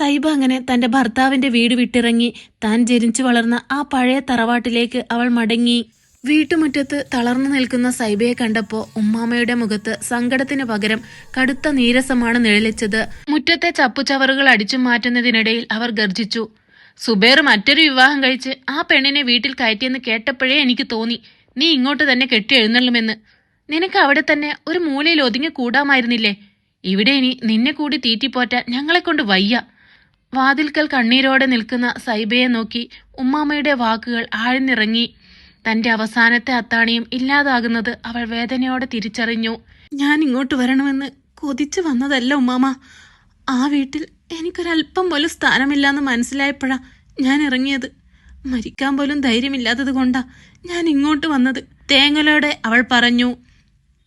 സൈബ അങ്ങനെ തന്റെ ഭർത്താവിന്റെ വീട് വിട്ടിറങ്ങി താൻ ജനിച്ചു വളർന്ന ആ പഴയ തറവാട്ടിലേക്ക് അവൾ മടങ്ങി. വീട്ടുമുറ്റത്ത് തളർന്നു നിൽക്കുന്ന സൈബയെ കണ്ടപ്പോ ഉമ്മാമയുടെ മുഖത്ത് സങ്കടത്തിന് പകരം കടുത്ത നീരസമാണ് നിഴലിച്ചത്. മുറ്റത്തെ ചപ്പുചവറുകൾ അടിച്ചു മാറ്റുന്നതിനിടയിൽ അവർ ഗർജിച്ചു. സുബേർ മറ്റൊരു വിവാഹം കഴിച്ച് ആ പെണ്ണിനെ വീട്ടിൽ കയറ്റിയെന്ന് കേട്ടപ്പോഴേ എനിക്ക് തോന്നി നീ ഇങ്ങോട്ട് തന്നെ കെട്ടി എഴുന്നള്ളുമെന്ന്. നിനക്ക് അവിടെ തന്നെ ഒരു മൂലയിൽ ഒതുങ്ങി കൂടാമായിരുന്നില്ലേ? ഇവിടെ ഇനി നിന്നെ കൂടി തീറ്റിപ്പോറ്റാൻ ഞങ്ങളെ കൊണ്ട് വയ്യ. വാതിൽക്കൽ കണ്ണീരോടെ നിൽക്കുന്ന സൈബയെ നോക്കി ഉമ്മാമ്മയുടെ വാക്കുകൾ ആഴ്ന്നിറങ്ങി. തന്റെ അവസാനത്തെ അത്താണിയും ഇല്ലാതാകുന്നത് അവൾ വേദനയോടെ തിരിച്ചറിഞ്ഞു. ഞാൻ ഇങ്ങോട്ട് വരണമെന്ന് കൊതിച്ചു വന്നതല്ല ഉമ്മാമ ആ വീട്ടിൽ എനിക്കൊരല്പം പോലും സ്ഥാനമില്ലാന്ന് മനസ്സിലായപ്പോഴാ ഞാൻ ഇറങ്ങിയത് മരിക്കാൻ പോലും ധൈര്യമില്ലാത്തത് കൊണ്ടാ ഞാൻ ഇങ്ങോട്ട് വന്നത്. തേങ്ങലോടെ അവൾ പറഞ്ഞു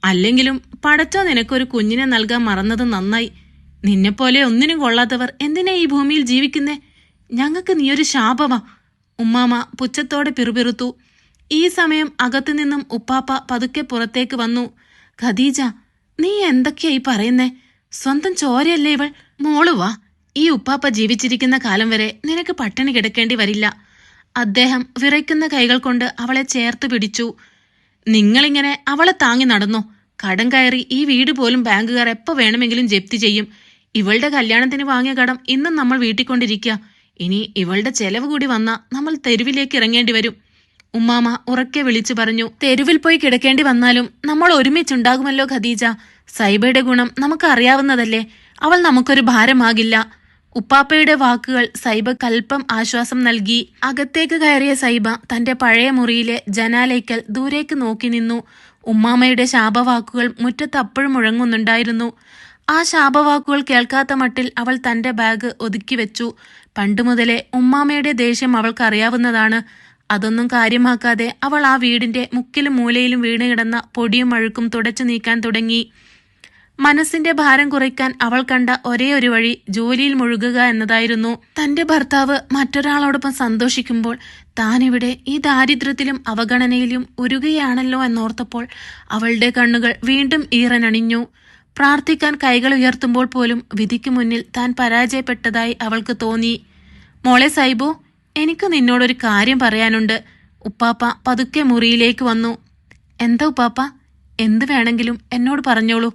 അല്ലെങ്കിലും പടച്ചോ നിനക്കൊരു കുഞ്ഞിനെ നൽകാൻ മറന്നത് നന്നായി. നിന്നെപ്പോലെ ഒന്നിനും കൊള്ളാത്തവർ എന്തിനാ ഈ ഭൂമിയിൽ ജീവിക്കുന്നേ? ഞങ്ങൾക്ക് നീയൊരു ശാപമാ. ഉമ്മാമ പുച്ഛത്തോടെ പിറുപിറുത്തു. ഈ സമയം അകത്തുനിന്നും ഉപ്പാപ്പ പതുക്കെ പുറത്തേക്ക് വന്നു. ഖദീജ നീ എന്തൊക്കെയാ ഈ പറയുന്നേ? സ്വന്തം ചോരയല്ലേ ഇവൾ? മോളുവാ ഈ ഉപ്പാപ്പ ജീവിച്ചിരിക്കുന്ന കാലം വരെ നിനക്ക് പട്ടിണി കിടക്കേണ്ടി വരില്ല. അദ്ദേഹം വിറയ്ക്കുന്ന കൈകൾ കൊണ്ട് അവളെ ചേർത്ത് പിടിച്ചു. നിങ്ങളിങ്ങനെ അവളെ താങ്ങി നടന്നു? കടം കയറി ഈ വീട് പോലും ബാങ്കുകാർ എപ്പോൾ വേണമെങ്കിലും ജപ്തി ചെയ്യും. ഇവളുടെ കല്യാണത്തിന് വാങ്ങിയ കടം ഇന്നും നമ്മൾ വീട്ടിക്കൊണ്ടിരിക്കുക. ഇനി ഇവളുടെ ചെലവ് കൂടി വന്നാൽ നമ്മൾ തെരുവിലേക്ക് ഇറങ്ങേണ്ടി വരും. ഉമ്മാമ ഉറക്കെ വിളിച്ചു പറഞ്ഞു തെരുവിൽ പോയി കിടക്കേണ്ടി വന്നാലും നമ്മൾ ഒരുമിച്ചുണ്ടാകുമല്ലോ ഖദീജ. സൈബയുടെ ഗുണം നമുക്ക് അറിയാവുന്നതല്ലേ. അവൾ നമുക്കൊരു ഭാരമാകില്ല. ഉപ്പാപ്പയുടെ വാക്കുകൾ സൈബ കൽപ്പം ആശ്വാസം നൽകി. അകത്തേക്ക് കയറിയ സൈബ തന്റെ പഴയ മുറിയിലെ ജനാലയ്ക്കൽ ദൂരേക്ക് നോക്കി നിന്നു. ഉമ്മാമയുടെ ശാപവാക്കുകൾ മുറ്റത്ത് അപ്പോഴും മുഴങ്ങുന്നുണ്ടായിരുന്നു. ആ ശാപവാക്കുകൾ കേൾക്കാത്ത മട്ടിൽ അവൾ തന്റെ ബാഗ് ഒതുക്കി വെച്ചു. പണ്ടുമുതലേ ഉമ്മാമയുടെ ദേഷ്യം അവൾക്കറിയാവുന്നതാണ്. അതൊന്നും കാര്യമാക്കാതെ അവൾ ആ വീടിന്റെ മുക്കിലും മൂലയിലും വീണ് കിടന്ന പൊടിയും അഴുക്കും തുടച്ചു നീക്കാൻ തുടങ്ങി. മനസ്സിന്റെ ഭാരം കുറയ്ക്കാൻ അവൾ കണ്ട ഒരേ ഒരു വഴി ജോലിയിൽ മുഴുകുക എന്നതായിരുന്നു. തന്റെ ഭർത്താവ് മറ്റൊരാളോടൊപ്പം സന്തോഷിക്കുമ്പോൾ താനിവിടെ ഈ ദാരിദ്ര്യത്തിലും അവഗണനയിലും ഉരുകയാണല്ലോ എന്നോർത്തപ്പോൾ അവളുടെ കണ്ണുകൾ വീണ്ടും ഈറനണിഞ്ഞു. പ്രാർത്ഥിക്കാൻ കൈകൾ ഉയർത്തുമ്പോൾ പോലും വിധിക്ക് മുന്നിൽ താൻ പരാജയപ്പെട്ടതായി അവൾക്ക് തോന്നി. മോളെ സൈബു എനിക്ക് നിന്നോടൊരു കാര്യം പറയാനുണ്ട്. ഉപ്പാപ്പ പതുക്കെ മുറിയിലേക്ക് വന്നു. എന്താ ഉപ്പാപ്പ? എന്ത് വേണമെങ്കിലും എന്നോട് പറഞ്ഞോളൂ.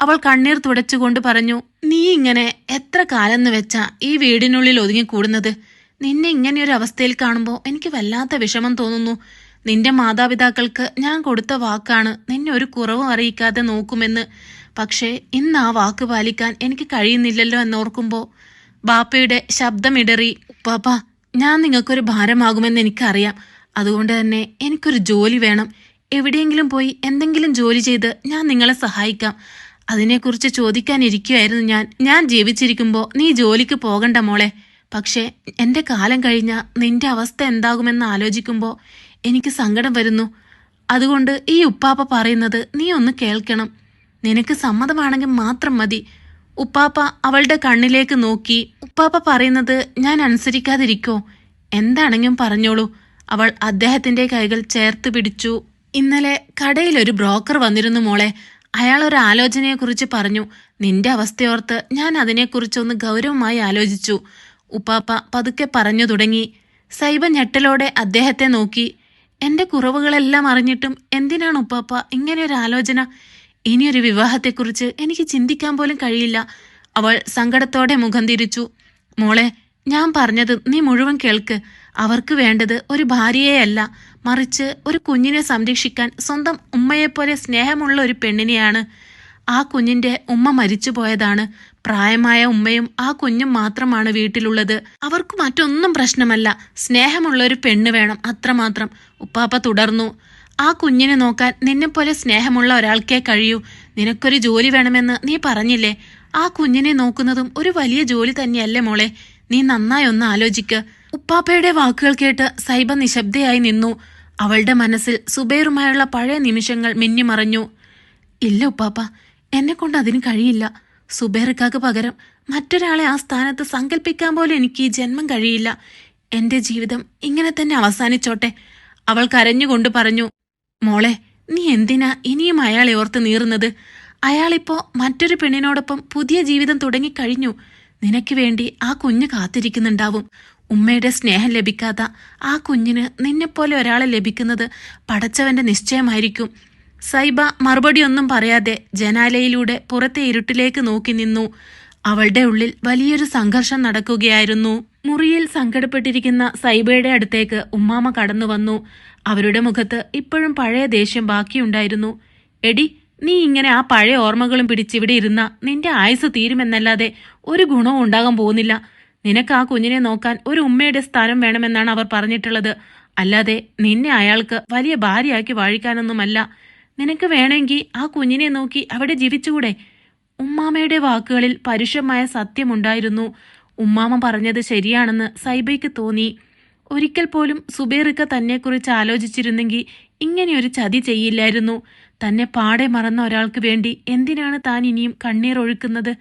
അവൾ കണ്ണീർ തുടച്ചുകൊണ്ട് പറഞ്ഞു നീ ഇങ്ങനെ എത്ര കാലം എന്ന് വെച്ചാ ഈ വീടിനുള്ളിൽ ഒതുങ്ങിക്കൂടുന്നത്? നിന്നെ ഇങ്ങനെയൊരു അവസ്ഥയിൽ കാണുമ്പോൾ എനിക്ക് വല്ലാത്ത വിഷമം തോന്നുന്നു. നിന്റെ മാതാപിതാക്കൾക്ക് ഞാൻ കൊടുത്ത വാക്കാണ് നിന്നെ ഒരു കുറവും അറിയിക്കാതെ നോക്കുമെന്ന്. പക്ഷേ ഇന്ന് ആ വാക്ക് പാലിക്കാൻ എനിക്ക് കഴിയുന്നില്ലല്ലോ എന്നോർക്കുമ്പോൾ ബാപ്പയുടെ ശബ്ദമിടറി ഉപ്പാപ്പ ഞാൻ നിങ്ങൾക്കൊരു ഭാരമാകുമെന്ന് എനിക്കറിയാം. അതുകൊണ്ട് തന്നെ എനിക്കൊരു ജോലി വേണം. എവിടെയെങ്കിലും പോയി എന്തെങ്കിലും ജോലി ചെയ്ത് ഞാൻ നിങ്ങളെ സഹായിക്കാം. അതിനെക്കുറിച്ച് ചോദിക്കാനിരിക്കുമായിരുന്നു ഞാൻ. ഞാൻ ജീവിച്ചിരിക്കുമ്പോൾ നീ ജോലിക്ക് പോകണ്ട മോളെ. പക്ഷേ എന്റെ കാലം കഴിഞ്ഞ നിന്റെ അവസ്ഥ എന്താകുമെന്ന് ആലോചിക്കുമ്പോൾ എനിക്ക് സങ്കടം വരുന്നു. അതുകൊണ്ട് ഈ ഉപ്പാപ്പ പറയുന്നത് നീ ഒന്ന് കേൾക്കണം. നിനക്ക് സമ്മതമാണെങ്കിൽ മാത്രം മതി. ഉപ്പാപ്പ അവളുടെ കണ്ണിലേക്ക് നോക്കി ഉപ്പാപ്പ പറയുന്നത് ഞാൻ അനുസരിക്കാതിരിക്കോ? എന്താണെങ്കിലും പറഞ്ഞോളൂ. അവൾ അദ്ദേഹത്തിന്റെ കൈകൾ ചേർത്ത് പിടിച്ചു. ഇന്നലെ കടയിൽ ഒരു ബ്രോക്കർ വന്നിരുന്നു മോളെ. അയാൾ ഒരു ആലോചനയെക്കുറിച്ച് പറഞ്ഞു. നിന്റെ അവസ്ഥയോർത്ത് ഞാൻ അതിനെക്കുറിച്ചൊന്ന് ഗൗരവമായി ആലോചിച്ചു. ഉപ്പാപ്പ പതുക്കെ പറഞ്ഞു തുടങ്ങി. സൈബ ഞെട്ടലോടെ അദ്ദേഹത്തെ നോക്കി. എന്റെ കുറവുകളെല്ലാം അറിഞ്ഞിട്ടും എന്തിനാണ് ഉപ്പാപ്പ ഇങ്ങനെയൊരു ആലോചന? ഇനിയൊരു വിവാഹത്തെക്കുറിച്ച് എനിക്ക് ചിന്തിക്കാൻ പോലും കഴിയില്ല. അവൾ സങ്കടത്തോടെ മുഖം തിരിച്ചു. മോളെ ഞാൻ പറഞ്ഞത് നീ മുഴുവൻ കേൾക്ക്. അവർക്ക് വേണ്ടത് ഒരു ഭാര്യയെയല്ല. മറിച്ച് ഒരു കുഞ്ഞിനെ സംരക്ഷിക്കാൻ സ്വന്തം ഉമ്മയെപ്പോലെ സ്നേഹമുള്ള ഒരു പെണ്ണിനെയാണ്. ആ കുഞ്ഞിന്റെ ഉമ്മ മരിച്ചു പോയതാണ് പ്രായമായ ഉമ്മയും ആ കുഞ്ഞും മാത്രമാണ് വീട്ടിലുള്ളത്. അവർക്ക് മറ്റൊന്നും പ്രശ്നമല്ല. സ്നേഹമുള്ള ഒരു പെണ്ണ് വേണം അത്രമാത്രം. ഉപ്പാപ്പ തുടർന്നു. ആ കുഞ്ഞിനെ നോക്കാൻ നിന്നെപ്പോലെ സ്നേഹമുള്ള ഒരാൾക്കേ കഴിയൂ. നിനക്കൊരു ജോലി വേണമെന്ന് നീ പറഞ്ഞില്ലേ? ആ കുഞ്ഞിനെ നോക്കുന്നതും ഒരു വലിയ ജോലി തന്നെയല്ലേ മോളെ. നീ നന്നായി ഒന്ന് ആലോചിക്ക്. ഉപ്പാപ്പയുടെ വാക്കുകൾ കേട്ട് സൈബ നിശബ്ദയായി നിന്നു. അവളുടെ മനസ്സിൽ സുബൈറുമായുള്ള പഴയ നിമിഷങ്ങൾ മിന്നിമറഞ്ഞു. ഇല്ല ഉപ്പാപ്പ എന്നെ കൊണ്ട് അതിന് കഴിയില്ല. സുബൈർക്കാക്ക് പകരം മറ്റൊരാളെ ആ സ്ഥാനത്ത് സങ്കല്പിക്കാൻ പോലും എനിക്ക് ഈ ജന്മം കഴിയില്ല. എന്റെ ജീവിതം ഇങ്ങനെ തന്നെ അവസാനിച്ചോട്ടെ. അവൾ കരഞ്ഞുകൊണ്ട് പറഞ്ഞു മോളെ നീ എന്തിനാ ഇനിയും അയാളെ ഓർത്ത് നീറുന്നത്? അയാളിപ്പോ മറ്റൊരു പെണ്ണിനോടൊപ്പം പുതിയ ജീവിതം തുടങ്ങിക്കഴിഞ്ഞു. നിനക്ക് വേണ്ടി ആ കുഞ്ഞ് കാത്തിരിക്കുന്നുണ്ടാവും. ഉമ്മയുടെ സ്നേഹം ലഭിക്കാത്ത ആ കുഞ്ഞിന് നിന്നെപ്പോലെ ഒരാളെ ലഭിക്കുന്നത് പടച്ചവന്റെ നിശ്ചയമായിരിക്കും. സൈബ മറുപടിയൊന്നും പറയാതെ ജനാലയിലൂടെ പുറത്തെ ഇരുട്ടിലേക്ക് നോക്കി നിന്നു. അവളുടെ ഉള്ളിൽ വലിയൊരു സംഘർഷം നടക്കുകയായിരുന്നു. മുറിയിൽ സങ്കടപ്പെട്ടിരിക്കുന്ന സൈബയുടെ അടുത്തേക്ക് ഉമ്മാമ കടന്നു വന്നു. അവരുടെ മുഖത്ത് ഇപ്പോഴും പഴയ ദേഷ്യം ബാക്കിയുണ്ടായിരുന്നു. എടി നീ ഇങ്ങനെ ആ പഴയ ഓർമ്മകളും പിടിച്ചിവിടെ ഇരുന്ന നിന്റെ ആയുസ് തീരുമെന്നല്ലാതെ ഒരു ഗുണവും ഉണ്ടാകാൻ പോകുന്നില്ല. നിനക്ക് ആ കുഞ്ഞിനെ നോക്കാൻ ഒരു ഉമ്മയുടെ സ്ഥാനം വേണമെന്നാണ് അവർ പറഞ്ഞിട്ടുള്ളത്. അല്ലാതെ നിന്നെ അയാൾക്ക് വലിയ ഭാര്യയാക്കി വാഴിക്കാനൊന്നുമല്ല. നിനക്ക് വേണമെങ്കിൽ ആ കുഞ്ഞിനെ നോക്കി അവിടെ ജീവിച്ചുകൂടെ? ഉമ്മാമയുടെ വാക്കുകളിൽ പരുഷമായ സത്യമുണ്ടായിരുന്നു. ഉമ്മാമ പറഞ്ഞത് ശരിയാണെന്ന് സൈബയ്ക്ക് തോന്നി. ഒരിക്കൽ പോലും സുബേറിക്ക തന്നെക്കുറിച്ച് ആലോചിച്ചിരുന്നെങ്കിൽ ഇങ്ങനെയൊരു ചതി ചെയ്യില്ലായിരുന്നു. തന്നെ പാടെ മറന്ന ഒരാൾക്ക് വേണ്ടി എന്തിനാണ് താൻ ഇനിയും കണ്ണീർ ഒഴുക്കുന്നത്?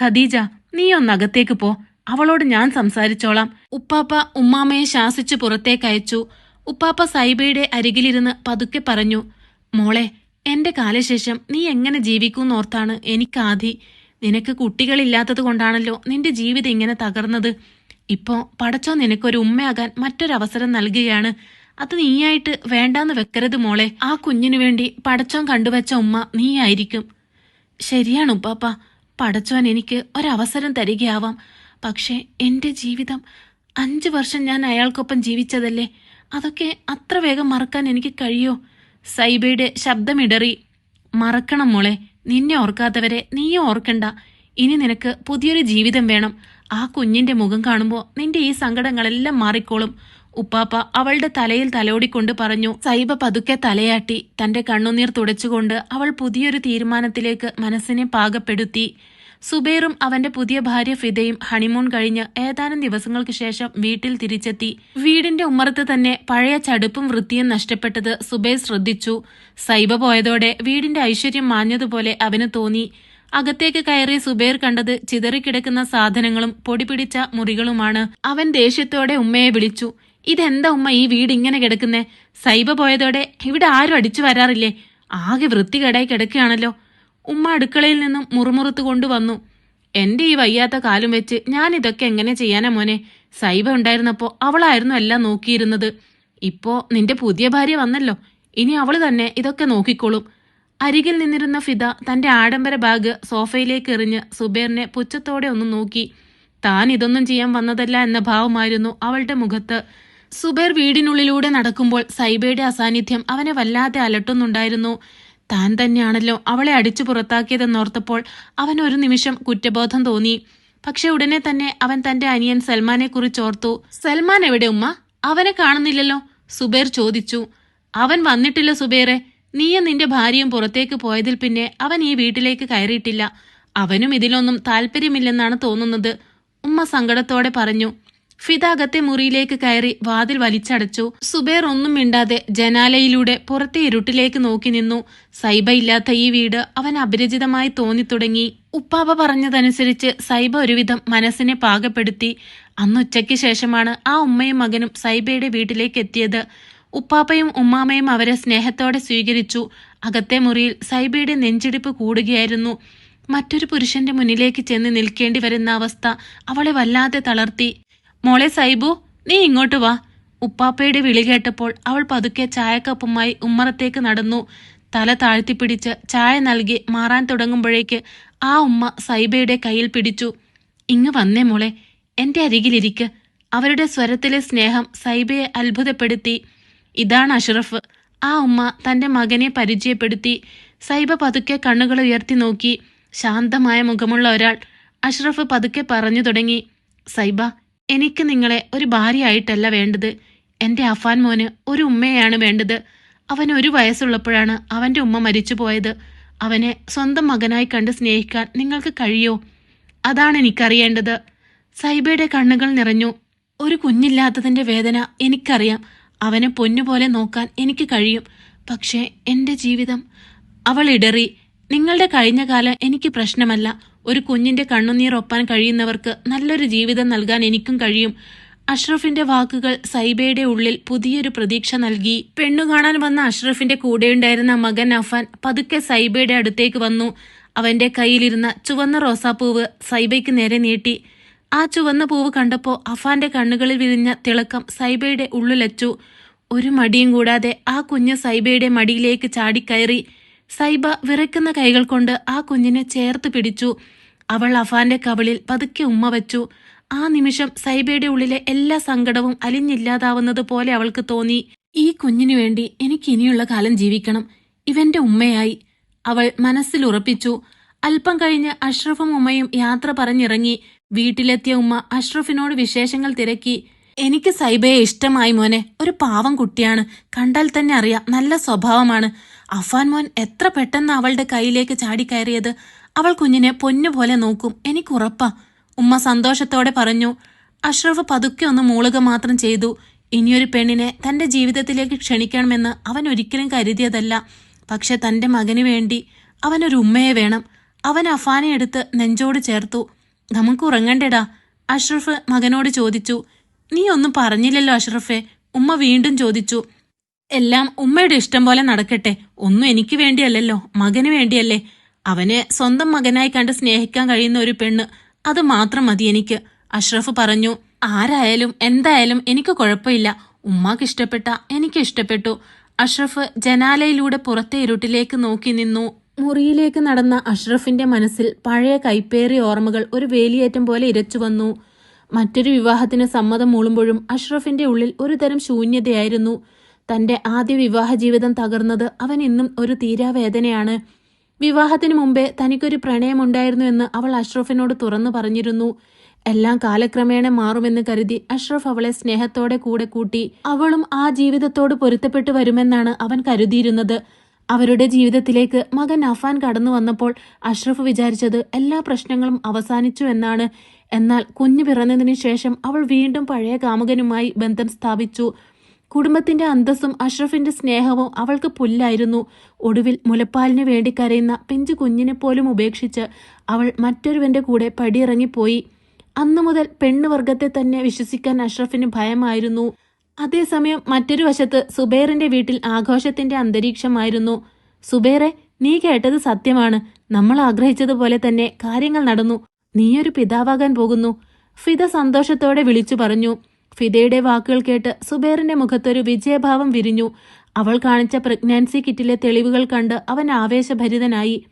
ഖദീജ നീ ഒന്നകത്തേക്ക് പോ. അവളോട് ഞാൻ സംസാരിച്ചോളാം. ഉപ്പാപ്പ ഉമ്മാമയെ ശാസിച്ചു പുറത്തേക്ക് അയച്ചു. ഉപ്പാപ്പ സൈബയുടെ അരികിലിരുന്ന് പതുക്കെ പറഞ്ഞു മോളെ എന്റെ കാലശേഷം നീ എങ്ങനെ ജീവിക്കൂന്നോർത്താണ് എനിക്കാധി നിനക്ക് കുട്ടികളില്ലാത്തത് കൊണ്ടാണല്ലോ നിന്റെ ജീവിതം ഇങ്ങനെ തകർന്നത്. ഇപ്പോ പടച്ചോ നിനക്കൊരു ഉമ്മയാകാൻ മറ്റൊരവസരം നൽകുകയാണ്. അത് നീയായിട്ട് വേണ്ടാന്ന് വെക്കരുത് മോളെ. ആ കുഞ്ഞിനു വേണ്ടി പടച്ചോൻ കണ്ടുവച്ച ഉമ്മ നീയായിരിക്കും. ശരിയാണ് ഉപ്പാപ്പ. പടച്ചോൻ എനിക്ക് ഒരവസരം തരികയാവാം. പക്ഷേ എന്റെ ജീവിതം അഞ്ച് വർഷം ഞാൻ അയാൾക്കൊപ്പം ജീവിച്ചതല്ലേ? അതൊക്കെ അത്ര വേഗം മറക്കാൻ എനിക്ക് കഴിയോ? സൈബയുടെ ശബ്ദമിടറി. മറക്കണം മോളെ. നിന്നെ ഓർക്കാത്തവരെ നീയും ഓർക്കണ്ട. ഇനി നിനക്ക് പുതിയൊരു ജീവിതം വേണം. ആ കുഞ്ഞിന്റെ മുഖം കാണുമ്പോൾ നിന്റെ ഈ സങ്കടങ്ങളെല്ലാം മാറിക്കോളും. ഉപ്പാപ്പ അവളുടെ തലയിൽ തലോടിക്കൊണ്ട് പറഞ്ഞു സൈബ പതുക്കെ തലയാട്ടി തന്റെ കണ്ണുനീർ തുടച്ചുകൊണ്ട് അവൾ പുതിയൊരു തീരുമാനത്തിലേക്ക് മനസ്സിനെ പാകപ്പെടുത്തി. സുബൈറും അവന്റെ പുതിയ ഭാര്യ ഫിദയും ഹണിമൂൺ കഴിഞ്ഞ് ഏതാനും ദിവസങ്ങൾക്ക് ശേഷം വീട്ടിൽ തിരിച്ചെത്തി. വീടിന്റെ ഉമ്മറത്ത് തന്നെ പഴയ ചടുപ്പും വൃത്തിയും നഷ്ടപ്പെട്ടത് സുബൈർ ശ്രദ്ധിച്ചു. സൈബ പോയതോടെ വീടിന്റെ ഐശ്വര്യം മാഞ്ഞതുപോലെ അവന് തോന്നി. അകത്തേക്ക് കയറി സുബൈർ കണ്ടത് ചിതറിക്കിടക്കുന്ന സാധനങ്ങളും പൊടിപിടിച്ച മുറികളുമാണ്. അവൻ ദേഷ്യത്തോടെ ഉമ്മയെ വിളിച്ചു. ഇതെന്താ ഉമ്മ ഈ വീട് ഇങ്ങനെ കിടക്കുന്നേ? സൈബ പോയതോടെ ഇവിടെ ആരും അടിച്ചു വരാറില്ലേ? ആകെ വൃത്തികേടായി കിടക്കുകയാണല്ലോ. ഉമ്മ അടുക്കളയിൽ നിന്നും മുറുമുറുത്ത് കൊണ്ടുവന്നു. എന്റെ ഈ വയ്യാത്ത കാലും വെച്ച് ഞാൻ ഇതൊക്കെ എങ്ങനെ ചെയ്യാനാ മോനെ? സൈബ ഉണ്ടായിരുന്നപ്പോ അവളായിരുന്നു എല്ലാം നോക്കിയിരുന്നത്. ഇപ്പോ നിന്റെ പുതിയ ഭാര്യ വന്നല്ലോ. ഇനി അവൾ തന്നെ ഇതൊക്കെ നോക്കിക്കോളും. അരികിൽ നിന്നിരുന്ന ഫിദ തന്റെ ആഡംബര ബാഗ് സോഫയിലേക്ക് എറിഞ്ഞ് സുബേറിനെ പുച്ഛത്തോടെ ഒന്ന് നോക്കി. താൻ ഇതൊന്നും ചെയ്യാൻ വന്നതല്ല എന്ന ഭാവമായിരുന്നു അവളുടെ മുഖത്ത്. സുബേർ വീടിനുള്ളിലൂടെ നടക്കുമ്പോൾ സൈബയുടെ അസാന്നിധ്യം അവനെ വല്ലാതെ അലട്ടുന്നുണ്ടായിരുന്നു. താൻ തന്നെയാണല്ലോ അവളെ അടിച്ചു പുറത്താക്കിയതെന്നോർത്തപ്പോൾ അവൻ ഒരു നിമിഷം കുറ്റബോധം തോന്നി. പക്ഷെ ഉടനെ തന്നെ അവൻ തന്റെ അനിയൻ സൽമാനെ കുറിച്ച് ഓർത്തു. സൽമാൻ എവിടെ ഉമ്മ? അവനെ കാണുന്നില്ലല്ലോ. സുബേർ ചോദിച്ചു. അവൻ വന്നിട്ടില്ല സുബേറെ. നീയും നിന്റെ ഭാര്യയും പുറത്തേക്ക് പോയതിൽ പിന്നെ അവൻ ഈ വീട്ടിലേക്ക് കയറിയിട്ടില്ല. അവനും ഇതിലൊന്നും താല്പര്യമില്ലെന്നാണ് തോന്നുന്നത്. ഉമ്മ സങ്കടത്തോടെ പറഞ്ഞു. ഫിദ അകത്തെ മുറിയിലേക്ക് കയറി വാതിൽ വലിച്ചടച്ചു. സുബേർ ഒന്നും മിണ്ടാതെ ജനാലയിലൂടെ പുറത്തെ ഇരുട്ടിലേക്ക് നോക്കി നിന്നു. സൈബ ഇല്ലാത്ത ഈ വീട് അവൻ അപരിചിതമായി തോന്നിത്തുടങ്ങി. ഉപ്പാപ്പ പറഞ്ഞതനുസരിച്ച് സൈബ ഒരുവിധം മനസ്സിനെ പാകപ്പെടുത്തി. അന്നുച്ചയ്ക്ക് ശേഷമാണ് ആ ഉമ്മയും മകനും സൈബയുടെ വീട്ടിലേക്ക് എത്തിയത്. ഉപ്പാപ്പയും ഉമ്മാമയും അവരെ സ്നേഹത്തോടെ സ്വീകരിച്ചു. അകത്തെ മുറിയിൽ സൈബയുടെ നെഞ്ചിടിപ്പ് കൂടുകയായിരുന്നു. മറ്റൊരു പുരുഷന്റെ മുന്നിലേക്ക് ചെന്ന് നിൽക്കേണ്ടി വരുന്ന അവസ്ഥ അവളെ വല്ലാതെ തളർത്തി. മോളെ സൈബു നീ ഇങ്ങോട്ട് വാ. ഉപ്പാപ്പയുടെ വിളി കേട്ടപ്പോൾ അവൾ പതുക്കെ ചായക്കപ്പുമായി ഉമ്മറത്തേക്ക് നടന്നു. തല താഴ്ത്തിപ്പിടിച്ച് ചായ നൽകി മാറാൻ തുടങ്ങുമ്പോഴേക്ക് ആ ഉമ്മ സൈബയുടെ കയ്യിൽ പിടിച്ചു. ഇങ്ങ് വന്നേ മോളെ എന്റെ അരികിലിരിക്ക്. അവരുടെ സ്വരത്തിലെ സ്നേഹം സൈബയെ അത്ഭുതപ്പെടുത്തി. ഇതാണ് അഷ്റഫ്. ആ ഉമ്മ തന്റെ മകനെ പരിചയപ്പെടുത്തി. സൈബ പതുക്കെ കണ്ണുകൾ ഉയർത്തി നോക്കി. ശാന്തമായ മുഖമുള്ള ഒരാൾ. അഷ്റഫ് പതുക്കെ പറഞ്ഞു തുടങ്ങി. സൈബ എനിക്ക് നിങ്ങളെ ഒരു ഭാര്യയായിട്ടല്ല വേണ്ടത്. എന്റെ അഫാൻ മോന് ഒരു ഉമ്മയാണ് വേണ്ടത്. അവൻ ഒരു വയസ്സുള്ളപ്പോഴാണ് അവന്റെ ഉമ്മ മരിച്ചു പോയത് അവനെ സ്വന്തം മകനായി കണ്ട് സ്നേഹിക്കാൻ നിങ്ങൾക്ക് കഴിയോ? അതാണ് എനിക്കറിയേണ്ടത്. സൈബയുടെ കണ്ണുകൾ നിറഞ്ഞു. ഒരു കുഞ്ഞില്ലാത്തതിന്റെ വേദന എനിക്കറിയാം. അവനെ പൊന്നുപോലെ നോക്കാൻ എനിക്ക് കഴിയും. പക്ഷേ എന്റെ ജീവിതം അവൾ ഇടറി. നിങ്ങളുടെ കഴിഞ്ഞ കാലം എനിക്ക് പ്രശ്നമല്ല. ഒരു കുഞ്ഞിന്റെ കണ്ണുനീർ ഒപ്പാൻ കഴിയുന്നവർക്ക് നല്ലൊരു ജീവിതം നൽകാൻ എനിക്കും കഴിയും. അഷ്റഫിന്റെ വാക്കുകൾ സൈബയുടെ ഉള്ളിൽ പുതിയൊരു പ്രതീക്ഷ നൽകി. പെണ്ണു കാണാൻ വന്ന അഷ്റഫിന്റെ കൂടെയുണ്ടായിരുന്ന മകൻ അഫാൻ പതുക്കെ സൈബയുടെ അടുത്തേക്ക് വന്നു. അവന്റെ കയ്യിലിരുന്ന ചുവന്ന റോസാപ്പൂവ് സൈബയ്ക്ക് നേരെ നീട്ടി. ആ ചുവന്ന പൂവ് കണ്ടപ്പോൾ അഫാന്റെ കണ്ണുകളിൽ വിരിഞ്ഞ തിളക്കം സൈബയുടെ ഉള്ളിലച്ചു. ഒരു മടിയും കൂടാതെ ആ കുഞ്ഞ് സൈബയുടെ മടിയിലേക്ക് ചാടിക്കയറി. സൈബ വിറയ്ക്കുന്ന കൈകൾ കൊണ്ട് ആ കുഞ്ഞിനെ ചേർത്ത് പിടിച്ചു. അവൾ അഫാന്റെ കവിളിൽ പതുക്കെ ഉമ്മ വച്ചു. ആ നിമിഷം സൈബയുടെ ഉള്ളിലെ എല്ലാ സങ്കടവും അലിഞ്ഞില്ലാതാവുന്നത് പോലെ അവൾക്ക് തോന്നി. ഈ കുഞ്ഞിനു വേണ്ടി എനിക്ക് ഇനിയുള്ള കാലം ജീവിക്കണം. ഇവന്റെ ഉമ്മയായി. അവൾ മനസ്സിൽ ഉറപ്പിച്ചു. അല്പം കഴിഞ്ഞ് അഷ്റഫും ഉമ്മയും യാത്ര പറഞ്ഞിറങ്ങി. വീട്ടിലെത്തിയ ഉമ്മ അഷ്റഫിനോട് വിശേഷങ്ങൾ തിരക്കി. എനിക്ക് സൈബയെ ഇഷ്ടമായി മോനെ. ഒരു പാവം കുട്ടിയാണ്. കണ്ടാൽ തന്നെ അറിയാം നല്ല സ്വഭാവമാണ്. അഫാൻ മോൻ എത്ര പെട്ടെന്ന് അവളുടെ കയ്യിലേക്ക് ചാടിക്കയറിയത്? അവൾ കുഞ്ഞിനെ പൊന്നുപോലെ നോക്കും. എനിക്കുറപ്പാ. ഉമ്മ സന്തോഷത്തോടെ പറഞ്ഞു അഷ്റഫ് പതുക്കെ ഒന്ന് മൂളുക മാത്രം ചെയ്തു. ഇനിയൊരു പെണ്ണിനെ തന്റെ ജീവിതത്തിലേക്ക് ക്ഷണിക്കണമെന്ന് അവൻ ഒരിക്കലും കരുതിയതല്ല. പക്ഷെ തന്റെ മകന് വേണ്ടി അവനൊരു ഉമ്മയെ വേണം. അവൻ അഫാനെ എടുത്ത് നെഞ്ചോട് ചേർത്തു. നമുക്ക് ഉറങ്ങണ്ടേടാ അഷ്റഫ് മകനോട് ചോദിച്ചു. നീ ഒന്നും പറഞ്ഞില്ലല്ലോ അഷ്റഫെ ഉമ്മ വീണ്ടും ചോദിച്ചു. എല്ലാം ഉമ്മയുടെ ഇഷ്ടം പോലെ നടക്കട്ടെ. ഒന്നും എനിക്ക് വേണ്ടിയല്ലല്ലോ മകന് വേണ്ടിയല്ലേ. അവനെ സ്വന്തം മകനായി കണ്ട് സ്നേഹിക്കാൻ കഴിയുന്ന ഒരു പെണ്ണ് അത് മാത്രം മതി എനിക്ക്. അഷ്റഫ് പറഞ്ഞു ആരായാലും എന്തായാലും എനിക്ക് കുഴപ്പമില്ല. ഉമ്മാക്ക് ഇഷ്ടപ്പെട്ട എനിക്ക് ഇഷ്ടപ്പെട്ടു. അഷ്റഫ് ജനാലയിലൂടെ പുറത്തെ ഇരുട്ടിലേക്ക് നോക്കി നിന്നു. മുറിയിലേക്ക് നടന്ന അഷ്റഫിന്റെ മനസ്സിൽ പഴയ കൈപ്പേറിയ ഓർമ്മകൾ ഒരു വേലിയേറ്റം പോലെ ഇരച്ചു വന്നു. മറ്റൊരു വിവാഹത്തിന് സമ്മതം മൂളുമ്പോഴും അഷ്റഫിന്റെ ഉള്ളിൽ ഒരുതരം ശൂന്യതയായിരുന്നു. തന്റെ ആദ്യ വിവാഹ ജീവിതം തകർന്നത് അവൻ ഇന്നും ഒരു തീരാവേദനയാണ്. വിവാഹത്തിന് മുമ്പേ തനിക്കൊരു പ്രണയമുണ്ടായിരുന്നു എന്ന് അവൾ അഷ്റഫിനോട് തുറന്നു പറഞ്ഞിരുന്നു. എല്ലാം കാലക്രമേണ മാറുമെന്ന് കരുതി അഷ്റഫ് അവളെ സ്നേഹത്തോടെ കൂടെ കൂട്ടി അവളും ആ ജീവിതത്തോട് പൊരുത്തപ്പെട്ടു വരുമെന്നാണ് അവൻ കരുതിയിരുന്നത്. അവരുടെ ജീവിതത്തിലേക്ക് മകൻ അഫാൻ കടന്നു വന്നപ്പോൾ അഷ്റഫ് വിചാരിച്ചത് എല്ലാ പ്രശ്നങ്ങളും അവസാനിച്ചു എന്നാണ്. എന്നാൽ കുഞ്ഞു പിറന്നതിനു ശേഷം അവൾ വീണ്ടും പഴയ കാമുകനുമായി ബന്ധം സ്ഥാപിച്ചു. കുടുംബത്തിന്റെ അന്തസ്സും അഷ്റഫിന്റെ സ്നേഹവും അവൾക്ക് പുല്ലായിരുന്നു. ഒടുവിൽ മുലപ്പാലിന് വേണ്ടി കരയുന്ന പിഞ്ചു കുഞ്ഞിനെ പോലും ഉപേക്ഷിച്ച് അവൾ മറ്റൊരുവന്റെ കൂടെ പടിയിറങ്ങിപ്പോയി. അന്നു മുതൽ പെണ്ണുവർഗത്തെ തന്നെ വിശ്വസിക്കാൻ അഷ്റഫിന് ഭയമായിരുന്നു. അതേസമയം മറ്റൊരു വശത്ത് സുബൈറിന്റെ വീട്ടിൽ ആഘോഷത്തിന്റെ അന്തരീക്ഷമായിരുന്നു. സുബൈറെ നീ കേട്ടത് സത്യമാണ്. നമ്മൾ ആഗ്രഹിച്ചതുപോലെ തന്നെ കാര്യങ്ങൾ നടന്നു. നീയൊരു പിതാവാകാൻ പോകുന്നു. ഫിദ സന്തോഷത്തോടെ വിളിച്ചു പറഞ്ഞു. ഫിദയുടെ വാക്കുകൾ കേട്ട് സുബേറിന്റെ മുഖത്തൊരു വിജയഭാവം വിരിഞ്ഞു. അവൾ കാണിച്ച പ്രഗ്നാൻസി കിറ്റിലെ തെളിവുകൾ കണ്ട് അവൻ ആവേശഭരിതനായി.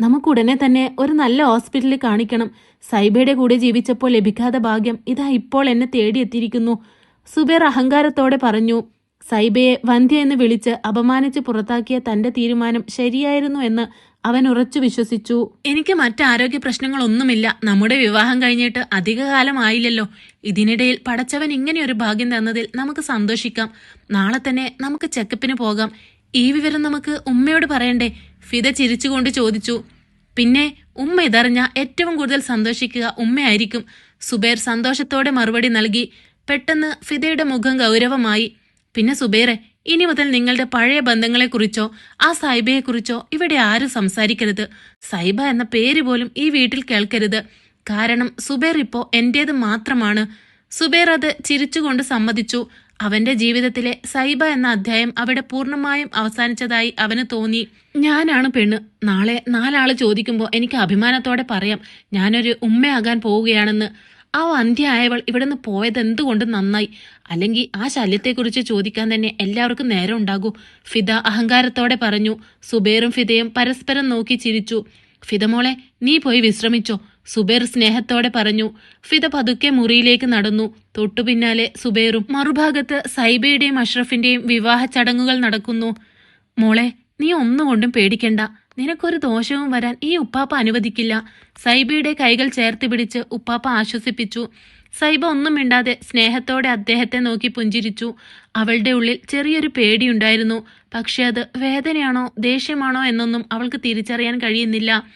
നമുക്കുടനെ തന്നെ ഒരു നല്ല ഹോസ്പിറ്റലിൽ കാണിക്കണം. സൈബയുടെ കൂടെ ജീവിച്ചപ്പോൾ ലഭിക്കാത്ത ഭാഗ്യം ഇതാ ഇപ്പോൾ എന്നെ തേടിയെത്തിയിരിക്കുന്നു. സുബേർ അഹങ്കാരത്തോടെ പറഞ്ഞു സൈബയെ വന്ധ്യ എന്ന് വിളിച്ച് അപമാനിച്ച് പുറത്താക്കിയ തന്റെ തീരുമാനം ശരിയായിരുന്നു എന്ന് അവൻ ഉറച്ചു വിശ്വസിച്ചു. എനിക്ക് മറ്റാരോഗ്യ പ്രശ്നങ്ങളൊന്നുമില്ല. നമ്മുടെ വിവാഹം കഴിഞ്ഞിട്ട് അധികകാലം ആയില്ലല്ലോ ഇതിനിടയിൽ പടച്ചവൻ ഇങ്ങനെ ഒരു ഭാഗ്യം തന്നതിൽ നമുക്ക് സന്തോഷിക്കാം. നാളെ തന്നെ നമുക്ക് ചെക്കപ്പിന് പോകാം. ഈ വിവരം നമുക്ക് ഉമ്മയോട് പറയണ്ടേ? ഫിദ ചിരിച്ചുകൊണ്ട് ചോദിച്ചു. പിന്നെ ഉമ്മ ഇതറിഞ്ഞ ഏറ്റവും കൂടുതൽ സന്തോഷിക്കുക ഉമ്മയായിരിക്കും. സുബൈർ സന്തോഷത്തോടെ മറുപടി നൽകി. പെട്ടെന്ന് ഫിദയുടെ മുഖം ഗൗരവമായി. പിന്നെ സുബൈറെ ഇനി മുതൽ നിങ്ങളുടെ പഴയ ബന്ധങ്ങളെക്കുറിച്ചോ ആ സൈബയെക്കുറിച്ചോ ഇവിടെ ആരും സംസാരിക്കരുത്. സൈബ എന്ന പേര് പോലും ഈ വീട്ടിൽ കേൾക്കരുത്. കാരണം സുബേർ ഇപ്പോ എന്റേത് മാത്രമാണ്. സുബേർ അത് ചിരിച്ചുകൊണ്ട് സമ്മതിച്ചു. അവന്റെ ജീവിതത്തിലെ സൈബ എന്ന അധ്യായം അവിടെ പൂർണമായും അവസാനിച്ചതായി അവന് തോന്നി. ഞാനാണ് പെണ്ണ്. നാളെ നാലാൾ ചോദിക്കുമ്പോൾ എനിക്ക് അഭിമാനത്തോടെ പറയാം. ഞാനൊരു ഉമ്മയാകാൻ പോവുകയാണെന്ന്. ആ അന്ധ്യയായവൾ ഇവിടെ നിന്ന് പോയത് എന്തുകൊണ്ട് നന്നായി? അല്ലെങ്കിൽ ആ ശല്യത്തെക്കുറിച്ച് ചോദിക്കാൻ തന്നെ എല്ലാവർക്കും നേരം ഉണ്ടാകൂ. ഫിദ അഹങ്കാരത്തോടെ പറഞ്ഞു. സുബേറും ഫിദയും പരസ്പരം നോക്കി ചിരിച്ചു. ഫിദ മോളെ നീ പോയി വിശ്രമിച്ചോ? സുബേർ സ്നേഹത്തോടെ പറഞ്ഞു. ഫിദ പതുക്കെ മുറിയിലേക്ക് നടന്നു. തൊട്ടു പിന്നാലെ സുബൈറും മറുഭാഗത്ത് സൈബയുടെയും അഷ്റഫിന്റെയും വിവാഹ ചടങ്ങുകൾ നടക്കുന്നു. മോളെ നീ ഒന്നുകൊണ്ടും പേടിക്കണ്ട. നിനക്കൊരു ദോഷവും വരാൻ ഈ ഉപ്പാപ്പ അനുവദിക്കില്ല. സൈബയുടെ കൈകൾ ചേർത്ത് പിടിച്ച് ഉപ്പാപ്പ ആശ്വസിപ്പിച്ചു. സൈബ ഒന്നും മിണ്ടാതെ സ്നേഹത്തോടെ അദ്ദേഹത്തെ നോക്കി പുഞ്ചിരിച്ചു. അവളുടെ ഉള്ളിൽ ചെറിയൊരു പേടിയുണ്ടായിരുന്നു. പക്ഷെ അത് വേദനയാണോ ദേഷ്യമാണോ എന്നൊന്നും അവൾക്ക് തിരിച്ചറിയാൻ കഴിയുന്നില്ല.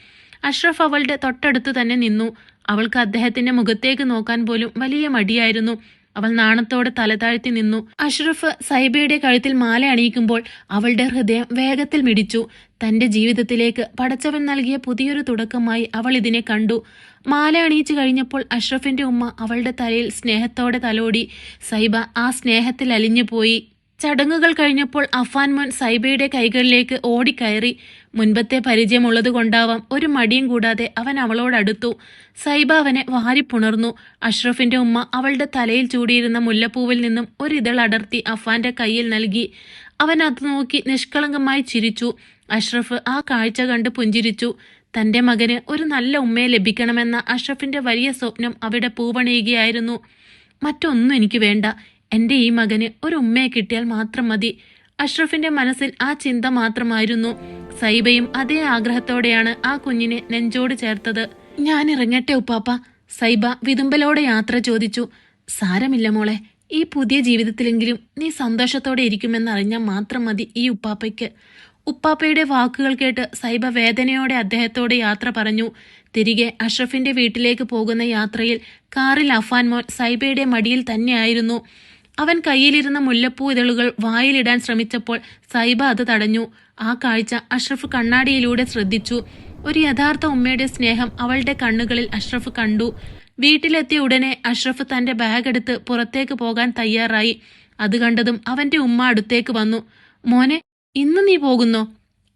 അഷ്റഫ് അവളുടെ തൊട്ടടുത്ത് തന്നെ നിന്നു. അവൾക്ക് അദ്ദേഹത്തിന്റെ മുഖത്തേക്ക് നോക്കാൻ പോലും വലിയ മടിയായിരുന്നു. അവൾ നാണത്തോടെ തലതാഴ്ത്തി നിന്നു. അഷ്റഫ് സൈബയുടെ കഴുത്തിൽ മാല അണിയിക്കുമ്പോൾ അവളുടെ ഹൃദയം വേഗത്തിൽ മിടിച്ചു. തന്റെ ജീവിതത്തിലേക്ക് പടച്ചവൻ നൽകിയ പുതിയൊരു തുടക്കമായി അവൾ ഇതിനെ കണ്ടു. മാല അണിയിച്ചു കഴിഞ്ഞപ്പോൾ അഷ്റഫിന്റെ ഉമ്മ അവളുടെ തലയിൽ സ്നേഹത്തോടെ തലോടി. സൈബ ആ സ്നേഹത്തിൽ അലിഞ്ഞുപോയി ചടങ്ങുകൾ കഴിഞ്ഞപ്പോൾ അഫാൻ മോൻ സൈബയുടെ കൈകളിലേക്ക് ഓടിക്കയറി. മുൻപത്തെ പരിചയമുള്ളത് കൊണ്ടാവാം. ഒരു മടിയും കൂടാതെ അവൻ അവളോടടുത്തു സൈബ അവനെ വാരിപ്പുണർന്നു. അഷ്റഫിന്റെ ഉമ്മ അവളുടെ തലയിൽ ചൂടിയിരുന്ന മുല്ലപ്പൂവിൽ നിന്നും ഒരിതൾ അടർത്തി അഫാന്റെ കയ്യിൽ നൽകി. അവൻ അത് നോക്കി നിഷ്കളങ്കമായി ചിരിച്ചു. അഷ്റഫ് ആ കാഴ്ച കണ്ട് പുഞ്ചിരിച്ചു. തന്റെ മകന് ഒരു നല്ല ഉമ്മയെ ലഭിക്കണമെന്ന അഷ്റഫിന്റെ വലിയ സ്വപ്നം അവിടെ പൂവണിയുകയായിരുന്നു. മറ്റൊന്നും എനിക്ക് വേണ്ട. എന്റെ ഈ മകന് ഒരു ഉമ്മയെ കിട്ടിയാൽ മാത്രം മതി. അഷ്റഫിന്റെ മനസ്സിൽ ആ ചിന്ത മാത്രമായിരുന്നു. സൈബയും അതേ ആഗ്രഹത്തോടെയാണ് ആ കുഞ്ഞിനെ നെഞ്ചോട് ചേർത്തത്. ഞാൻ ഇറങ്ങട്ടെ ഉപ്പാപ്പ സൈബ വിതുമ്പലോടെ യാത്ര ചോദിച്ചു. സാരമില്ല മോളെ ഈ പുതിയ ജീവിതത്തിലെങ്കിലും നീ സന്തോഷത്തോടെ ഇരിക്കുമെന്നറിഞ്ഞാൽ മാത്രം മതി ഈ ഉപ്പാപ്പയ്ക്ക്. ഉപ്പാപ്പയുടെ വാക്കുകൾ കേട്ട് സൈബ വേദനയോടെ അദ്ദേഹത്തോട് യാത്ര പറഞ്ഞു. തിരികെ അഷ്റഫിന്റെ വീട്ടിലേക്ക് പോകുന്ന യാത്രയിൽ കാറിൽ അഫാൻ മോൻ സൈബയുടെ മടിയിൽ തന്നെയായിരുന്നു. അവൻ കയ്യിലിരുന്ന മുല്ലപ്പൂ ഇതളുകൾ വായിലിടാൻ ശ്രമിച്ചപ്പോൾ സൈബ അത് തടഞ്ഞു. ആ കാഴ്ച അഷ്റഫ് കണ്ണാടിയിലൂടെ ശ്രദ്ധിച്ചു. ഒരു യഥാർത്ഥ ഉമ്മയുടെ സ്നേഹം അവളുടെ കണ്ണുകളിൽ അഷ്റഫ് കണ്ടു. വീട്ടിലെത്തിയ ഉടനെ അഷ്റഫ് തന്റെ ബാഗ് എടുത്ത് പുറത്തേക്ക് പോകാൻ തയ്യാറായി. അത് കണ്ടതും അവന്റെ ഉമ്മ അടുത്തേക്ക് വന്നു. മോനെ ഇന്ന് നീ പോകുന്നോ?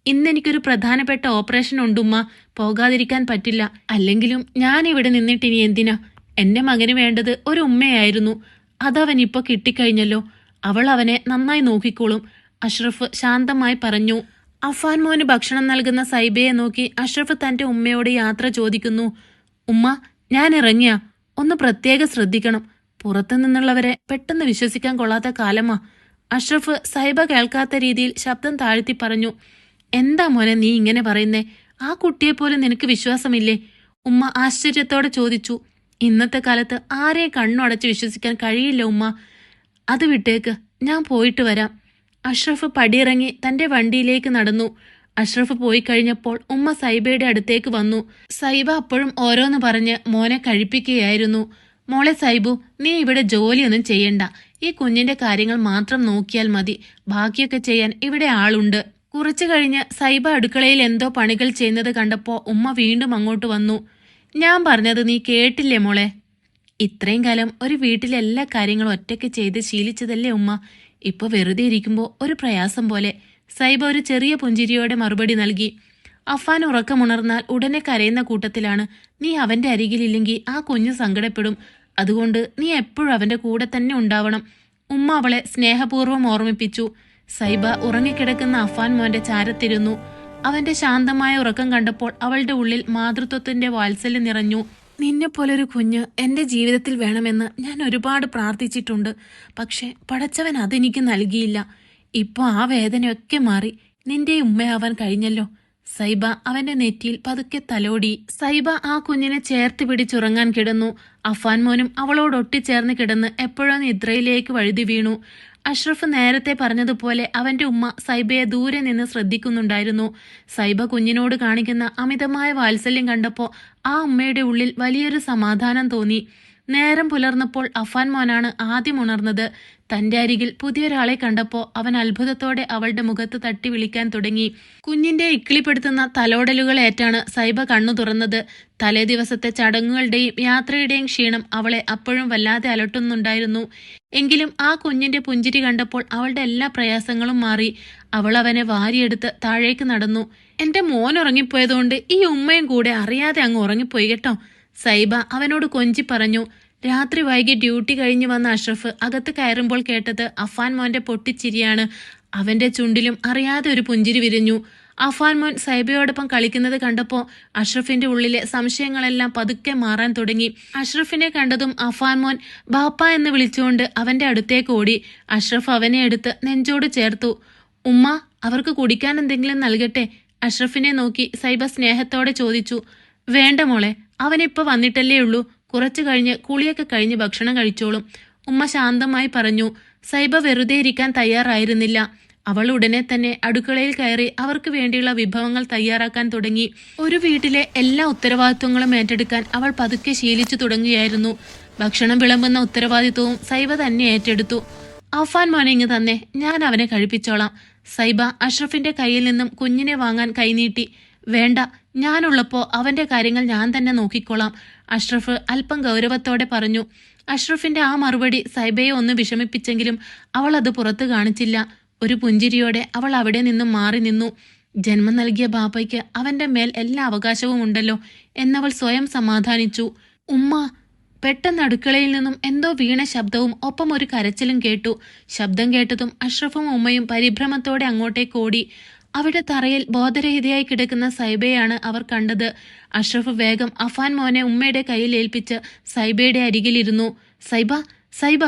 ഇന്ന് എനിക്കൊരു പ്രധാനപ്പെട്ട ഓപ്പറേഷൻ ഉണ്ടുമ്മ പോകാതിരിക്കാൻ പറ്റില്ല. അല്ലെങ്കിലും ഞാൻ ഇവിടെ നിന്നിട്ട് ഇനി എന്തിനാ? എന്റെ മകന് വേണ്ടത് ഒരു ഉമ്മയായിരുന്നു. അതവൻ ഇപ്പൊ കിട്ടിക്കഴിഞ്ഞല്ലോ. അവൾ അവനെ നന്നായി നോക്കിക്കോളും. അഷ്റഫ് ശാന്തമായി പറഞ്ഞു. അഫാൻ മോന് ഭക്ഷണം നൽകുന്ന സൈബയെ നോക്കി അഷ്റഫ് തന്റെ ഉമ്മയോട് യാത്ര ചോദിക്കുന്നു. ഉമ്മ ഞാൻ ഇറങ്ങിയ ഒന്ന് പ്രത്യേകം ശ്രദ്ധിക്കണം. പുറത്തു നിന്നുള്ളവരെ പെട്ടെന്ന് വിശ്വസിക്കാൻ കൊള്ളാത്ത കാലമാ. അഷ്റഫ് സൈബ കേൾക്കാത്ത രീതിയിൽ ശബ്ദം താഴ്ത്തി പറഞ്ഞു എന്താ മോനെ നീ ഇങ്ങനെ പറയുന്നേ? ആ കുട്ടിയെപ്പോലും നിനക്ക് വിശ്വാസമില്ലേ? ഉമ്മ ആശ്ചര്യത്തോടെ ചോദിച്ചു ഇന്നത്തെ കാലത്ത് ആരെയും കണ്ണടച്ച് വിശ്വസിക്കാൻ കഴിയില്ല ഉമ്മ. അത് വിട്ടേക്ക് ഞാൻ പോയിട്ട് വരാം. അഷ്റഫ് പടിയിറങ്ങി തന്റെ വണ്ടിയിലേക്ക് നടന്നു. അഷ്റഫ് പോയി കഴിഞ്ഞപ്പോൾ ഉമ്മ സൈബയുടെ അടുത്തേക്ക് വന്നു. സൈബ അപ്പോഴും ഓരോന്ന് പറഞ്ഞ് മോനെ കഴിപ്പിക്കുകയായിരുന്നു. മോളെ സൈബു നീ ഇവിടെ ജോലിയൊന്നും ചെയ്യണ്ട. ഈ കുഞ്ഞിന്റെ കാര്യങ്ങൾ മാത്രം നോക്കിയാൽ മതി. ബാക്കിയൊക്കെ ചെയ്യാൻ ഇവിടെ ആളുണ്ട്. കുറച്ചു കഴിഞ്ഞ് സൈബ അടുക്കളയിൽ എന്തോ പണികൾ ചെയ്യുന്നത് കണ്ടപ്പോ ഉമ്മ വീണ്ടും അങ്ങോട്ട് വന്നു. ഞാൻ പറഞ്ഞത് നീ കേട്ടില്ലേ മോളെ? ഇത്രയും കാലം ഒരു വീട്ടിലെ എല്ലാ കാര്യങ്ങളും ഒറ്റയ്ക്ക് ചെയ്ത് ശീലിച്ചതല്ലേ ഉമ്മ? ഇപ്പൊ വെറുതെ ഇരിക്കുമ്പോൾ ഒരു പ്രയാസം പോലെ. സൈബ ഒരു ചെറിയ പുഞ്ചിരിയോടെ മറുപടി നൽകി. അഫാൻ ഉറക്കമുണർന്നാൽ ഉടനെ കരയുന്ന കൂട്ടത്തിലാണ് നീ അവന്റെ അരികിലില്ലെങ്കിൽ ആ കുഞ്ഞ് സങ്കടപ്പെടും. അതുകൊണ്ട് നീ എപ്പോഴും അവന്റെ കൂടെ തന്നെ ഉണ്ടാവണം. ഉമ്മ അവളെ സ്നേഹപൂർവം ഓർമ്മിപ്പിച്ചു. സൈബ ഉറങ്ങിക്കിടക്കുന്ന അഫാൻ മോന്റെ ചാരത്തിരുന്നു. അവന്റെ ശാന്തമായ ഉറക്കം കണ്ടപ്പോൾ അവളുടെ ഉള്ളിൽ മാതൃത്വത്തിന്റെ വാത്സല്യം നിറഞ്ഞു. നിന്നെപ്പോലൊരു കുഞ്ഞ് എന്റെ ജീവിതത്തിൽ വേണമെന്ന് ഞാൻ ഒരുപാട് പ്രാർത്ഥിച്ചിട്ടുണ്ട്. പക്ഷേ പടച്ചവൻ അതെനിക്ക് നൽകിയില്ല. ഇപ്പോൾ ആ വേദനയൊക്കെ മാറി. നിന്റെ ഉമ്മയാവാൻ കഴിഞ്ഞല്ലോ. സൈബ അവന്റെ നെറ്റിയിൽ പതുക്കെ തലോടി. സൈബ ആ കുഞ്ഞിനെ ചേർത്ത് പിടിച്ചുറങ്ങാൻ കിടന്നു. അഫാൻ മോനും അവളോട് ഒട്ടിച്ചേർന്ന് കിടന്ന് എപ്പോഴോ നിദ്രയിലേക്ക് വഴുതി വീണു. അഷ്റഫ് നേരത്തെ പറഞ്ഞതുപോലെ അവന്റെ ഉമ്മ സൈബയെ ദൂരെ നിന്ന് ശ്രദ്ധിക്കുന്നുണ്ടായിരുന്നു. സൈബ കുഞ്ഞിനോട് കാണിക്കുന്ന അമിതമായ വാത്സല്യം കണ്ടപ്പോൾ ആ ഉമ്മയുടെ ഉള്ളിൽ വലിയൊരു സമാധാനം തോന്നി. നേരം പുലർന്നപ്പോൾ അഫാൻ മോനാണ് ആദ്യം ഉണർന്നത്. തന്റെ അരികിൽ പുതിയൊരാളെ കണ്ടപ്പോൾ അവൻ അത്ഭുതത്തോടെ അവളുടെ മുഖത്ത് തട്ടി വിളിക്കാൻ തുടങ്ങി. കുഞ്ഞിന്റെ ഇക്കിളിപ്പെടുത്തുന്ന തലോടലുകൾ ഏറ്റാണ് സൈബ കണ്ണു തുറന്നത്. തലേ ദിവസത്തെ ചടങ്ങുകളുടെയും യാത്രയുടെയും ക്ഷീണം അവളെ അപ്പോഴും വല്ലാതെ അലട്ടുന്നുണ്ടായിരുന്നു. എങ്കിലും ആ കുഞ്ഞിന്റെ പുഞ്ചിരി കണ്ടപ്പോൾ അവളുടെ എല്ലാ പ്രയാസങ്ങളും മാറി. അവൾ അവനെ വാരിയെടുത്ത് താഴേക്ക് നടന്നു. എന്റെ മോൻ ഉറങ്ങിപ്പോയതുകൊണ്ട് ഈ ഉമ്മയും കൂടെ അറിയാതെ അങ്ങ് ഉറങ്ങിപ്പോയി കേട്ടോ. സൈബ അവനോട് കൊഞ്ചി പറഞ്ഞു രാത്രി വൈകി ഡ്യൂട്ടി കഴിഞ്ഞു വന്ന അഷ്റഫ് അകത്ത് കയറുമ്പോൾ കേട്ടത് അഫാൻ മോന്റെ പൊട്ടിച്ചിരിയാണ്. അവന്റെ ചുണ്ടിലും അറിയാതെ ഒരു പുഞ്ചിരി വിരിഞ്ഞു. അഫാൻ മോൻ സൈബയോടൊപ്പം കളിക്കുന്നത് കണ്ടപ്പോൾ അഷ്റഫിന്റെ ഉള്ളിലെ സംശയങ്ങളെല്ലാം പതുക്കെ മാറാൻ തുടങ്ങി. അഷ്റഫിനെ കണ്ടതും അഫാൻ മോൻ ബാപ്പ എന്ന് വിളിച്ചുകൊണ്ട് അവന്റെ അടുത്തേക്ക് ഓടി. അഷ്റഫ് അവനെ എടുത്ത് നെഞ്ചോട് ചേർത്തു. ഉമ്മ അവർക്ക് കുടിക്കാൻ എന്തെങ്കിലും നൽകട്ടെ? അഷ്റഫിനെ നോക്കി സൈബ സ്നേഹത്തോടെ ചോദിച്ചു. വേണ്ട മോളെ അവനിപ്പോ വന്നിട്ടല്ലേ ഉള്ളൂ. കുറച്ചു കഴിഞ്ഞ് കുളിയൊക്കെ കഴിഞ്ഞ് ഭക്ഷണം കഴിച്ചോളും. ഉമ്മ ശാന്തമായി പറഞ്ഞു സൈബ വെറുതെ ഇരിക്കാൻ തയ്യാറായിരുന്നില്ല. അവൾ ഉടനെ തന്നെ അടുക്കളയിൽ കയറി അവർക്ക് വേണ്ടിയുള്ള വിഭവങ്ങൾ തയ്യാറാക്കാൻ തുടങ്ങി. ഒരു വീട്ടിലെ എല്ലാ ഉത്തരവാദിത്വങ്ങളും ഏറ്റെടുക്കാൻ അവൾ പതുക്കെ ശീലിച്ചു തുടങ്ങുകയായിരുന്നു. ഭക്ഷണം വിളമ്പുന്ന ഉത്തരവാദിത്വവും സൈബ തന്നെ ഏറ്റെടുത്തു. അഫാൻ മോനെ ഇങ്ങ് തന്നെ. ഞാൻ അവനെ കഴിപ്പിച്ചോളാം. സൈബ അഷ്റഫിന്റെ കയ്യിൽ നിന്നും കുഞ്ഞിനെ വാങ്ങാൻ കൈനീട്ടി. വേണ്ട. ഞാനുള്ളപ്പോ അവന്റെ കാര്യങ്ങൾ ഞാൻ തന്നെ നോക്കിക്കോളാം. അഷ്റഫ് അല്പം ഗൗരവത്തോടെ പറഞ്ഞു അഷ്റഫിന്റെ ആ മറുപടി സൈബയെ ഒന്ന് വിഷമിപ്പിച്ചെങ്കിലും അവൾ അത് പുറത്തു കാണിച്ചില്ല. ഒരു പുഞ്ചിരിയോടെ അവൾ അവിടെ നിന്നും മാറി നിന്നു. ജന്മം നൽകിയ ബാബയ്ക്ക് അവന്റെ മേൽ എല്ലാ അവകാശവും ഉണ്ടല്ലോ എന്നവൾ സ്വയം സമാധാനിച്ചു. ഉമ്മ പെട്ടെന്ന് അടുക്കളയിൽ നിന്നും എന്തോ വീണ ശബ്ദവും ഒപ്പം ഒരു കരച്ചിലും കേട്ടു. ശബ്ദം കേട്ടതും അഷ്റഫും ഉമ്മയും പരിഭ്രമത്തോടെ അങ്ങോട്ടേക്ക് ഓടി. അവിടെ തറയിൽ ബോധരഹിതയായി കിടക്കുന്ന സൈബയാണ് അവർ കണ്ടത്. അഷ്റഫ് വേഗം അഫാൻ മോനെ ഉമ്മയുടെ കയ്യിൽ ഏൽപ്പിച്ച് സൈബയുടെ അരികിലിരുന്നു. സൈബ സൈബ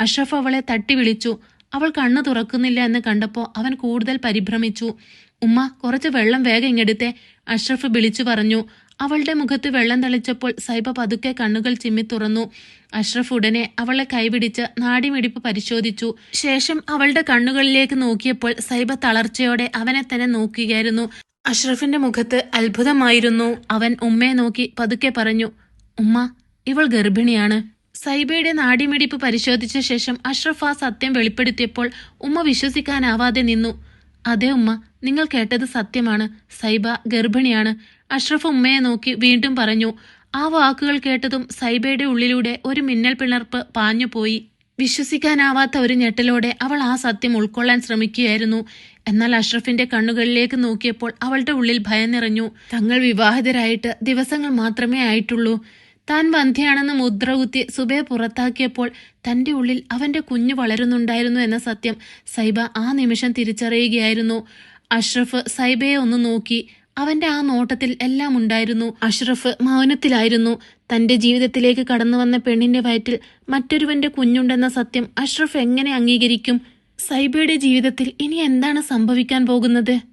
അഷ്റഫ് അവളെ തട്ടി വിളിച്ചു. അവൾ കണ്ണു തുറക്കുന്നില്ല എന്ന് കണ്ടപ്പോൾ അവൻ കൂടുതൽ പരിഭ്രമിച്ചു. ഉമ്മ കുറച്ച് വെള്ളം വേഗം ഇങ്ങെടുത്തെ അഷ്റഫ് വിളിച്ചു പറഞ്ഞു. അവളുടെ മുഖത്ത് വെള്ളം തളിച്ചപ്പോൾ സൈബ പതുക്കെ കണ്ണുകൾ ചിമ്മി തുറന്നു. അഷ്റഫ് ഉടനെ അവളെ കൈപിടിച്ച് നാടിമിടിപ്പ് പരിശോധിച്ചു. ശേഷം അവളുടെ കണ്ണുകളിലേക്ക് നോക്കിയപ്പോൾ സൈബ തളർച്ചയോടെ അവനെ തന്നെ നോക്കുകയായിരുന്നു. അഷ്റഫിന്റെ മുഖത്ത് അത്ഭുതമായിരുന്നു. അവൻ ഉമ്മയെ നോക്കി പതുക്കെ പറഞ്ഞു ഉമ്മ ഇവൾ ഗർഭിണിയാണ്. സൈബയുടെ നാടിമിടിപ്പ് പരിശോധിച്ച ശേഷം അഷ്റഫ് ആ സത്യം വെളിപ്പെടുത്തിയപ്പോൾ ഉമ്മ വിശ്വസിക്കാനാവാതെ നിന്നു. അതെ ഉമ്മ നിങ്ങൾ കേട്ടത് സത്യമാണ്. സൈബ ഗർഭിണിയാണ്. അഷ്റഫ് ഉമ്മയെ നോക്കി വീണ്ടും പറഞ്ഞു ആ വാക്കുകൾ കേട്ടതും സൈബയുടെ ഉള്ളിലൂടെ ഒരു മിന്നൽ പിണർപ്പ് പാഞ്ഞുപോയി വിശ്വസിക്കാനാവാത്ത ഒരു ഞെട്ടലോടെ അവൾ ആ സത്യം ഉൾക്കൊള്ളാൻ ശ്രമിക്കുകയായിരുന്നു. എന്നാൽ അഷ്റഫിന്റെ കണ്ണുകളിലേക്ക് നോക്കിയപ്പോൾ അവളുടെ ഉള്ളിൽ ഭയം നിറഞ്ഞു. തങ്ങൾ വിവാഹിതരായിട്ട് ദിവസങ്ങൾ മാത്രമേ ആയിട്ടുള്ളൂ. താൻ വന്ധ്യയാണെന്ന് മുദ്ര കുത്തി സുബയെ പുറത്താക്കിയപ്പോൾ തന്റെ ഉള്ളിൽ അവന്റെ കുഞ്ഞു വളരുന്നുണ്ടായിരുന്നു എന്ന സത്യം സൈബ ആ നിമിഷം തിരിച്ചറിയുകയായിരുന്നു. അഷ്റഫ് സൈബയെ ഒന്ന് നോക്കി അവന്റെ ആ നോട്ടത്തിൽ എല്ലാം ഉണ്ടായിരുന്നു. അഷ്റഫ് മൗനത്തിലായിരുന്നു. തന്റെ ജീവിതത്തിലേക്ക് കടന്നു വന്ന പെണ്ണിന്റെ വയറ്റിൽ മറ്റൊരുവന്റെ കുഞ്ഞുണ്ടെന്ന സത്യം അഷ്റഫ് എങ്ങനെ അംഗീകരിക്കും? സൈബയുടെ ജീവിതത്തിൽ ഇനി എന്താണ് സംഭവിക്കാൻ പോകുന്നത്?